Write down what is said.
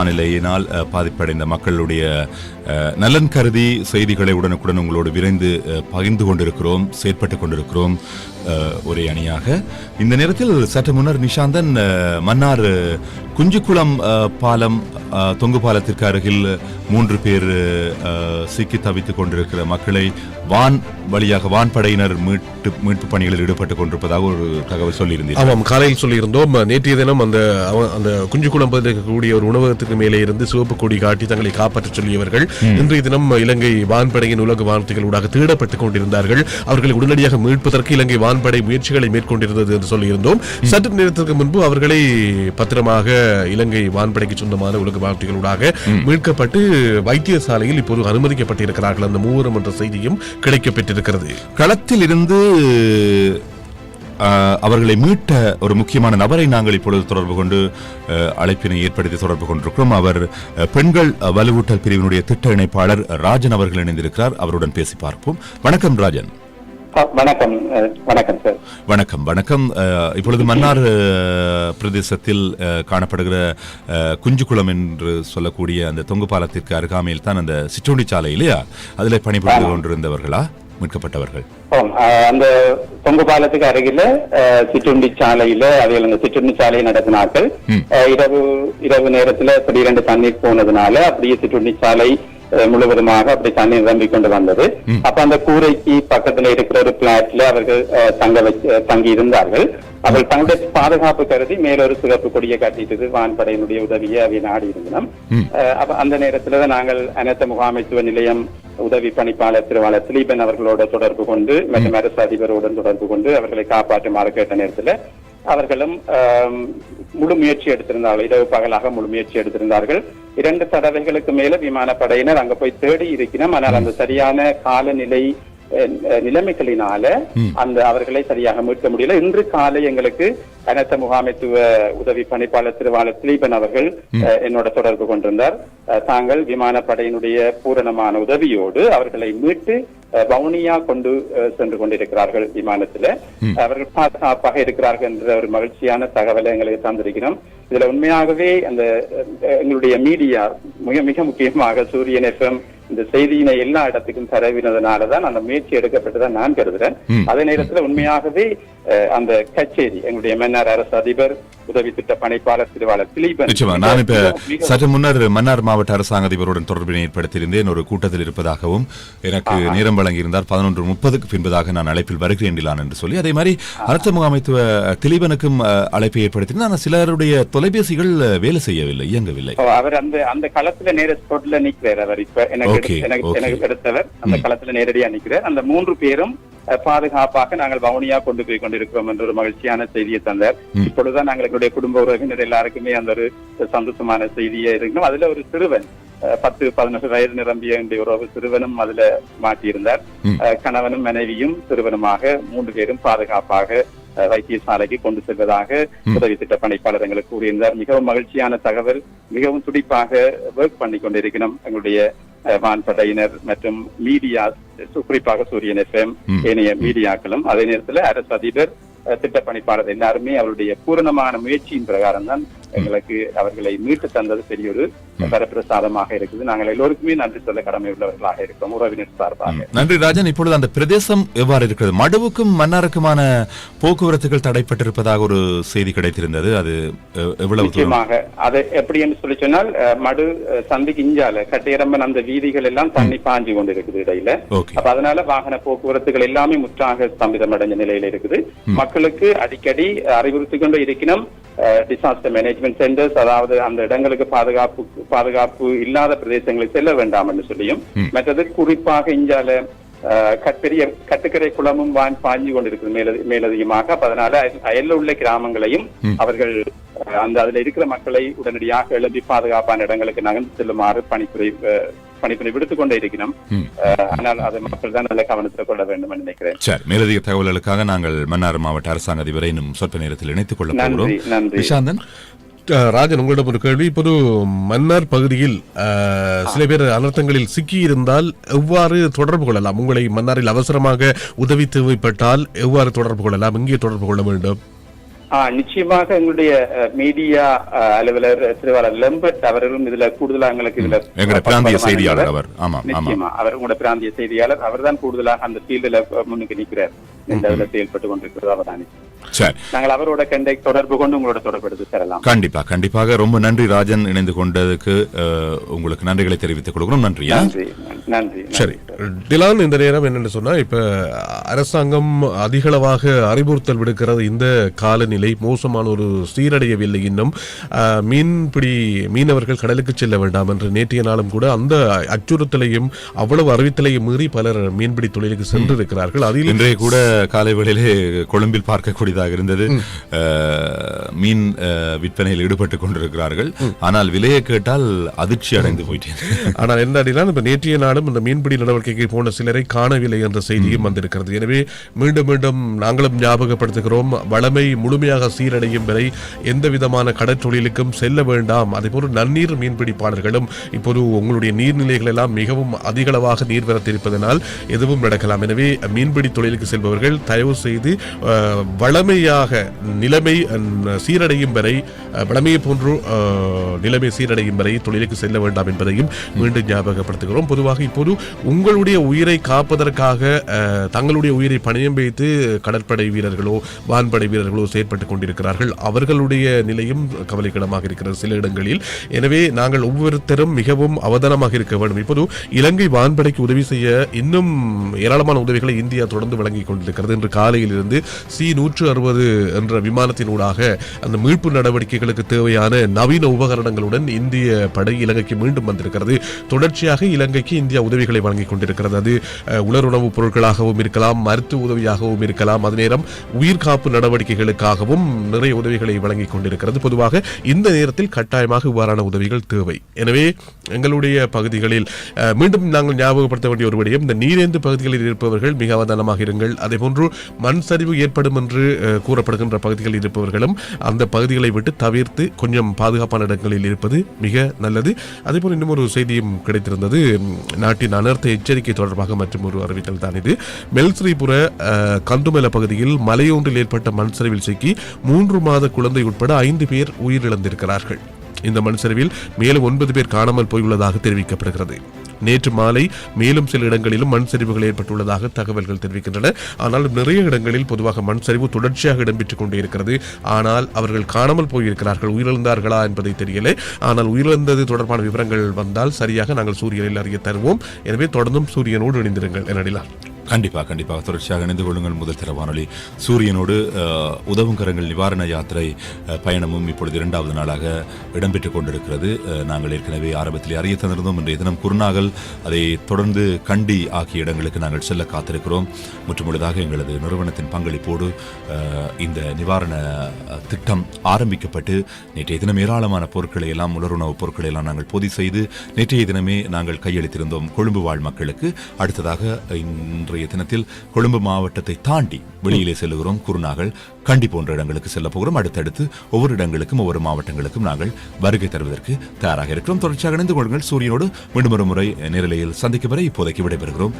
வானிலையினால் பாதிப்படைந்த மக்களுடைய அஹ், நலன் கருதி செய்திகளை உடனுக்குடன் உங்களோடு விரைந்து பகிர்ந்து கொண்டிருக்கிறோம் செயற்பட்டு கொண்டிருக்கிறோம். ஒரே அணியாக. இந்த நேரத்தில் சற்று முன்னர் நிஷாந்தன் மன்னார் குஞ்சுக்குளம் பாலம் தொங்கு பாலத்திற்கு அருகில் மூன்று பேர் சிக்கி தவித்துக் கொண்டிருக்கிற மக்களை வான் வழியாக வான்படையினர் மீட்டு மீட்பு பணிகளில் ஈடுபட்டுக் கொண்டிருப்பதாக ஒரு தகவல் சொல்லியிருந்தீர்கள். ஆமாம் காலையில் சொல்லியிருந்தோம். நேற்றைய தினம் அந்த அந்த குஞ்சு குழம்பு இருக்கக்கூடிய ஒரு உணவகத்துக்கு மேலே இருந்து சிவப்பு கொடி காட்டி தங்களை காப்பாற்றச் சொல்லியவர்கள் இன்றைய தினம் இலங்கை வான்படையின் உலக வானத்தைகளூடாக தேடப்பட்டுக் கொண்டிருந்தார்கள். அவர்களை உடனடியாக மீட்பதற்கு இலங்கை வான்படை முயற்சிகளை மேற்கொண்டிருந்தது என்று சொல்லியிருந்தோம். சற்று நேரத்திற்கு முன்பு அவர்களை பத்திரமாக இலங்கை வான்படைக்கு சொந்தமான உலக வானத்தைகளூடாக மீட்கப்பட்டு வைத்தியசாலையில் இப்போது அனுமதிக்கப்பட்டிருக்கிறார்கள். அந்த மூவரும் என்ற செய்தியும் கிடைக்கப்பெற்றிருக்கிறது களத்தில் இருந்து அவர்களை மீட்ட ஒரு முக்கியமான நபரை நாங்கள் இப்பொழுது தொடர்பு கொண்டு அழைப்பினை ஏற்படுத்தி தொடர்பு கொண்டிருக்கிறோம். அவர் பெண்கள் வலுவூட்டல் பிரிவினுடைய திட்ட இணைப்பாளர் ராஜன் அவர்கள் இணைந்திருக்கிறார். அவருடன் பேசி பார்ப்போம். வணக்கம் ராஜன். வணக்கம் வணக்கம் சார் வணக்கம் வணக்கம். இப்பொழுது மன்னார் பிரதேசத்தில் காணப்படுகிற குஞ்சுக்குளம் என்று சொல்லக்கூடிய அந்த தொங்கு பாலத்திற்கு அருகாமையில் தான் அந்த சிற்றுண்டி சாலை இல்லையா? அதில் பணிபுரிந்து கொண்டிருந்தவர்களா? மீட்கப்பட்டவர்கள். அந்த தொங்கு பாலத்துக்கு அருகில சிற்றுண்டி சாலையில அவைகள் அந்த சிற்றுண்டி சாலையை நடத்தினார்கள். இரவு இரவு நேரத்துல திடீரென்று தண்ணீர் போனதுனால அப்படியே சிற்றுண்டி சாலை முழுவதுமாக அப்படி தண்ணீர் நிரம்பிக் கொண்டு வந்தது. அப்ப அந்த கூரைக்கு பக்கத்துல இருக்கிற ஒரு பிளாட்ல அவர்கள் தங்க வச்சு தங்கி இருந்தார்கள் அவர்கள் தங்களுடைய பாதுகாப்பு கருதி மேலொரு சிறப்பு கொடியை காட்டிட்டது வான்படையினுடைய உதவியை அவை நாடி இருந்தனம் அஹ், அப்ப அந்த நேரத்துல நாங்கள் அனைத்து முகாமைத்துவ நிலையம் உதவி பணிப்பாளர் திருவாளர் திலீபன் அவர்களோட தொடர்பு கொண்டு மற்றும் அரசு அதிபருடன் தொடர்பு கொண்டு அவர்களை காப்பாற்றுமாறு கேட்ட நேரத்தில் அவர்களும் முழு முயற்சி எடுத்திருந்தார்கள். இரவு பகலாக முழு முயற்சி எடுத்திருந்தார்கள். இரண்டு தடவைகளுக்கு மேல விமானப்படையினர் அங்க போய் தேடி இருக்கிறோம் ஆனால் அந்த சரியான காலநிலை நிலைமைகளினால அந்த அவர்களை சரியாக மீட்க முடியல. இன்று காலை எங்களுக்கு அனைத்த முகாமைத்துவ உதவி பணிப்பாளர் திருவாளர் திலீபன் அவர்கள் என்னோட தொடர்பு கொண்டிருந்தார். தாங்கள் விமானப்படையினுடைய பூரணமான உதவியோடு அவர்களை மீட்டு வவுனியா கொண்டு சென்று கொண்டிருக்கிறார்கள் விமானத்துல. அவர்கள் பாதுகாப்பாக இருக்கிறார்கள் என்ற ஒரு மகிழ்ச்சியான தகவலை எங்களுக்கு தந்திருக்கிறோம். இதுல உண்மையாகவே அந்த எங்களுடைய மீடியா மிக மிக முக்கியமாக சூரியன் எஃப்எம் இந்த செய்தியினை எல்லா இடத்துக்கும் தரவினதுனாலதான் அந்த முயற்சி எடுக்கப்பட்டதான் நான் கருதுறேன். அதே நேரத்துல உண்மையாகவே அந்த கச்சேரி எங்களுடைய மன்னார் அரசு அதிபர் உதவி திட்ட பணிப்பாளர் திருவாளர் திலீபன். நிச்சயமா. நான் இப்ப சற்று முன்னர் மன்னார் மாவட்ட அரசாங்க அதிபருடன் தொடர்பினை ஏற்படுத்தியிருந்தேன். ஒரு கூட்டத்தில் இருப்பதாகவும் எனக்கு நேரம் வழங்கியிருந்தார். பதினொன்று முப்பதுக்கு பின்பதாக நான் அழைப்பில் வருகிறேன் என்று சொல்லி. அதே மாதிரி அரச முகாமைத்துவ திலீபனுக்கும் அழைப்பை ஏற்படுத்தியிருந்தேன். ஆனால் சிலருடைய தொலைபேசிகள் வேலை செய்யவில்லை இயங்கவில்லை. அவர் அந்த அந்த களத்துல நேர ஸ்பாட்ல நிக்கிறார் அவர். இப்ப எனக்கு எடுத்தவர் அந்த களத்துல நேரடியா நிக்கிறார் அந்த மூன்று பேரும் பாதுகாப்பாக நாங்கள் வவுனியா கொண்டு போய் கொண்டிருக்கிறோம் என்ற ஒரு மகிழ்ச்சியான செய்தியை தந்தார். இப்பொழுதுதான் நாங்கள் எங்களுடைய குடும்ப உறவினர் எல்லாருக்குமே அந்த ஒரு சந்தோஷமான செய்தியே இருக்கணும் அதுல ஒரு சிறுவன் பத்து பதினொன்று வயது நிரம்பிய என்னுடைய உறவு சிறுவனும் அதுல மாட்டியிருந்தார். கணவனும் மனைவியும் சிறுவனுமாக மூன்று பேரும் பாதுகாப்பாக வைத்தியசாலைக்கு கொண்டு செல்வதாக உதவி திட்ட பணிப்பாளர் எங்களுக்கு கூறியிருந்தார். மிகவும் மகிழ்ச்சியான தகவல் மிகவும் துடிப்பாக ஒர்க் பண்ணி கொண்டிருக்கணும் எங்களுடைய வான்படையினர் மற்றும் மீடியா குறிப்பாக சூரியன் எஃப்எம் ஏனைய மீடியாக்களும் அதே நேரத்தில் அரசு அதிபர் அஹ், திட்ட பணிப்பாளர் எல்லாருமே அவருடைய பூரணமான முயற்சியின் பிரகாரம் தான் எங்களுக்கு அவர்களை மீட்டு தந்தது பெரிய ஒரு வரப்பிரசாதமாக இருக்குது. நாங்கள் எல்லோருக்குமே நன்றி சொல்ல கடமை உள்ளவர்களாக இருக்கிறோம் உறவினர் சார்பாக. நன்றி ராஜன். இப்பொழுது அந்த பிரதேசம் எவ்வாறு இருக்கிறது? மடுவுக்கும் மன்னாருக்குமான போக்குவரத்துகள் தடைப்பட்டிருப்பதாக ஒரு செய்தி கிடைத்திருந்தது. அது எவ்வளவு நிச்சயமாக. அது எப்படி என்று சொல்லி சொன்னால் மடு அஹ், சந்திக்கு இஞ்சால கட்டையரம்பன் அந்த வீதிகள் எல்லாம் தண்ணி பாஞ்சு கொண்டு இருக்குது இடையில அப்ப அதனால வாகன போக்குவரத்துகள் எல்லாமே முற்றாக ஸ்தம்பிதம் அடைஞ்ச நிலையில இருக்குது. மக்களுக்கு அடிக்கடி அறிவுறுத்தி கொண்டு இருக்கணும் டிசாஸ்டர் மேனேஜ்மெண்ட் சென்டர்ஸ் அதாவது அந்த இடங்களுக்கு பாதுகாப்பு பாதுகாப்பு இல்லாத பிரதேசங்களுக்கு செல்ல வேண்டாம் என்று சொல்லியும் மற்றது குறிப்பாக இஞ்சால கட்பெரிய கட்டுக்கரை குளமும் வான் பாஞ்சு கொண்டிருக்கிறது மேலதி மேலதிகமாக. அதனால அயல்- அயல்ல உள்ள கிராமங்களையும் அவர்கள் அந்த அதுல இருக்கிற மக்களை உடனடியாக எழுப்பி பாதுகாப்பான இடங்களுக்கு நகர்ந்து செல்லுமாறு பணிப்புரை அஹ், பணிப்புரை விடுத்துக் கொண்டே இருக்கிறோம். ஆனால் அது மக்கள் தான் நல்ல கவனத்தில் கொள்ள வேண்டும் என்று நினைக்கிறேன். சரி மேலதிக தகவல்களுக்காக நாங்கள் மன்னார் மாவட்ட அரசாங்க அதிபரை இன்னும் சொற்ப நேரத்தில் இணைத்துக் கொள்ள நன்றி. நன்றி ராஜன் உங்களிடம் ஒரு கேள்வி. இப்போது மன்னார் பகுதியில் சில பேர் அனர்த்தங்களில் சிக்கி இருந்தால் எவ்வாறு தொடர்பு கொள்ளலாம்? உங்களை மன்னாரில் அவசரமாக உதவி தேவைப்பட்டால் எவ்வாறு தொடர்பு கொள்ளலாம்? இங்கே தொடர்பு கொள்ள வேண்டும்? நிச்சயமாக எங்களுடைய மீடியா அலுவலர் திருவாளர் லெம்பர்ட் அவர்களும் இதுல கூடுதலா எங்களுக்கு இதுல பிராந்திய செய்தியாளர். அவர். நிச்சயமா அவர் உங்களோட பிராந்திய செய்தியாளர். அவர்தான் கூடுதலாக அந்த ஃபீல்டுல முன்னுக்கு நிற்கிறார். இந்த இதுல செயல்பட்டு கொண்டிருக்கிறது அவர்தான். சரி. நாங்கள் அவரோட கண்டை தொடர்பு கொண்டு உங்களோட தொடர்பு எடுத்து தரலாம். கண்டிப்பா கண்டிப்பாக. ரொம்ப நன்றி ராஜன் இணைந்து கொண்டதுக்கு உங்களுக்கு நன்றிகளை தெரிவித்துக் கொடுக்கிறோம். நன்றியா நன்றி நன்றி சரி. டிலான் இந்த நேரம் என்னன்னு சொன்னா இப்ப அரசாங்கம் அதிகளவாக அறிவுறுத்தல் விடுக்கிறது இந்த காலநிலை மோசமான ஒரு சீரடையவில்லை இன்னும். மீன்பிடி மீனவர்கள் கடலுக்கு செல்ல வேண்டாம் என்று நேற்றைய நாளும் கூட அந்த அச்சுறுத்தலையும் அவ்வளவு அறிவித்தலையும் மீறி பலர் மீன்பிடி தொழிலுக்கு சென்றிருக்கிறார்கள். அதில் இன்றைய கூட காலை வேளையிலே கொழும்பில் பார்க்கக்கூடியதாக இருந்தது. மீன் விற்பனையில் ஈடுபட்டுக் கொண்டிருக்கிறார்கள். ஆனால் விலையை கேட்டால் அதிர்ச்சி அடைந்து போயிட்டேன். ஆனால் என்ன அப்படின்னா இப்ப நேற்றைய நாளும் இந்த மீன்பிடி நடவடிக்கைக்கு போன சிலரை காணவில்லை என்ற செய்தியும் வந்திருக்கிறது. எனவே மீண்டும் மீண்டும் நாங்களும் ஞாபகப்படுத்துகிறோம். வளமை முழுமையாக சீரடையும் வரை எந்த விதமான கடற்றொழிலுக்கும் செல்ல வேண்டாம். அதேபோல் நன்னீர் மீன்பிடிப்பாளர்களும் இப்போது உங்களுடைய நீர்நிலைகள் எல்லாம் மிகவும் அதிகளவாக நீர்வரத்து இருப்பதனால் எதுவும் நடக்கலாம். எனவே மீன்பிடி தொழிலுக்கு செல்பவர்கள் தயவு செய்து வளமையாக நிலைமை சீரடையும் வரை வளமையை போன்று நிலைமை சீரடையும் வரை தொழிலுக்கு செல்ல வேண்டாம் என்பதையும் மீண்டும் ஞாபகப்படுத்துகிறோம். பொதுவாக இப்போது உங்களுடைய உயிரை காப்பதற்காக தங்களுடைய உயிரை பணியம் வைத்து கடற்படை வீரர்களோ வான்படை வீரர்களோ செயற்பட்டுக் கொண்டிருக்கிறார்கள். அவர்களுடைய நிலையும் கவலைக்கிடமாக இருக்கிறது சில இடங்களில். எனவே நாங்கள் ஒவ்வொருத்தரும் மிகவும் அவதானமாக இருக்க வேண்டும். இப்போது இலங்கை வான்படைக்கு உதவி செய்ய இன்னும் ஏராளமான உதவிகளை இந்தியா தொடர்ந்து வழங்கிக் கொண்டிருக்கிறது. இன்று காலையிலிருந்து சி நூற்று அறுபது என்ற விமானத்தினூடாக அந்த மீட்பு நடவடிக்கைகளுக்கு தேவையான நவீன உபகரணங்களுடன் இந்திய படை இலங்கைக்கு மீண்டும் வந்திருக்கிறது. தொடர்ச்சியாக இலங்கைக்கு இந்தியா உதவிகளை வழங்கிக் கொண்டிருக்கிறது. அது உலர் உணவுப் பொருட்களாகவும் இருக்கலாம் மருத்துவ உதவியாகவும் இருக்கலாம். அதே நேரம் உயிர்காப்பு நடவடிக்கைகளுக்காகவும் அரசாங்கமும் நிறைய உதவிகளை வழங்கிக் கொண்டிருக்கிறது. பொதுவாக இந்த நேரத்தில் கட்டாயமாக இவ்வாறான உதவிகள் தேவை. எனவே எங்களுடைய பகுதிகளில் மீண்டும் நாங்கள் ஞாபகப்படுத்த வேண்டிய ஒரு விடயம் இந்த நீரேந்து பகுதிகளில் இருப்பவர்கள் மிக அவதானமாக இருங்கள். அதேபோன்று மண் சரிவு ஏற்படும் என்று கூறப்படுகின்ற பகுதிகளில் இருப்பவர்களும் அந்த பகுதிகளை விட்டு தவிர்த்து கொஞ்சம் பாதுகாப்பான இடங்களில் இருப்பது மிக நல்லது. அதேபோல் இன்னும் ஒரு செய்தியும் கிடைத்திருந்தது. நாட்டின் அனர்த்த எச்சரிக்கை தொடர்பாக மற்றும் ஒரு அறிவித்தல் தான் இது. மெல்ஸ்ரீபுர கந்துமேல பகுதியில் மலையொன்றில் ஏற்பட்ட மண் சரிவில் சிக்கி மூன்று மாத குழந்தை உட்பட ஐந்து பேர் உயிரிழந்திருக்கிறார்கள். இந்த மண் சரிவில் மேலும் ஒன்பது பேர் காணாமல் போயுள்ளதாக தெரிவிக்கப்படுகிறது. நேற்று மாலை மேலும் சில இடங்களிலும் மண் சரிவுகள் ஏற்பட்டுள்ளதாக தகவல்கள் தெரிவிக்கின்றன. ஆனால் நிறைய இடங்களில் பொதுவாக மண் சரிவு தொடர்ச்சியாக இடம்பெற்றுக் கொண்டே இருக்கிறது. ஆனால் அவர்கள் காணாமல் போயிருக்கிறார்கள். உயிரிழந்தார்களா என்பதை தெரியல. ஆனால் உயிரிழந்தது தொடர்பான விவரங்கள் வந்தால் சரியாக நாங்கள் சூரியனில் அறிய தருவோம். எனவே தொடர்ந்தும் சூரியனோடு இணைந்திருங்கள். எனடிலாம் கண்டிப்பாக கண்டிப்பாக தொடர்ச்சியாக இணைந்து கொள்ளுங்கள் முதல் தர வானொலி. சூரியனோடு உதவும் கரங்கள் நிவாரண யாத்திரை பயணமும் இப்பொழுது இரண்டாவது நாளாக இடம்பெற்றுக் கொண்டிருக்கிறது. நாங்கள் ஏற்கனவே ஆரம்பத்தில் அறிய தந்திருந்தோம். இன்றைய தினம் குருநாகல் அதை தொடர்ந்து கண்டி ஆகிய இடங்களுக்கு நாங்கள் செல்ல காத்திருக்கிறோம். முற்றுமுழுதாக எங்களது நிறுவனத்தின் பங்களிப்போடு இந்த நிவாரண திட்டம் ஆரம்பிக்கப்பட்டு நேற்றைய தினம் ஏராளமான பொருட்களை எல்லாம் உலருணவுப் பொருட்களை எல்லாம் நாங்கள் பொதி செய்து நேற்றைய தினமே நாங்கள் கையளித்திருந்தோம். கொழும்பு வாழ் மக்களுக்கு. அடுத்ததாக இன்றைய தினத்தில் கொழும்பு மாவட்டத்தை தாண்டி வெளியிலே செல்லுகிறோம். குருநாகல் கண்டி போன்ற இடங்களுக்கு செல்ல போகிறோம். அடுத்தடுத்து ஒவ்வொரு இடங்களுக்கும் ஒவ்வொரு மாவட்டங்களுக்கும் நாங்கள் வருகை தருவதற்கு தயாராக இருக்கிறோம். தொடர்ச்சியாக இணைந்து கொள்ளுங்கள். சூரியனோடு மீண்டும் ஒரு முறை நேரலையில் சந்திக்கும் வரை இப்போதைக்கு விடைபெறுகிறோம்.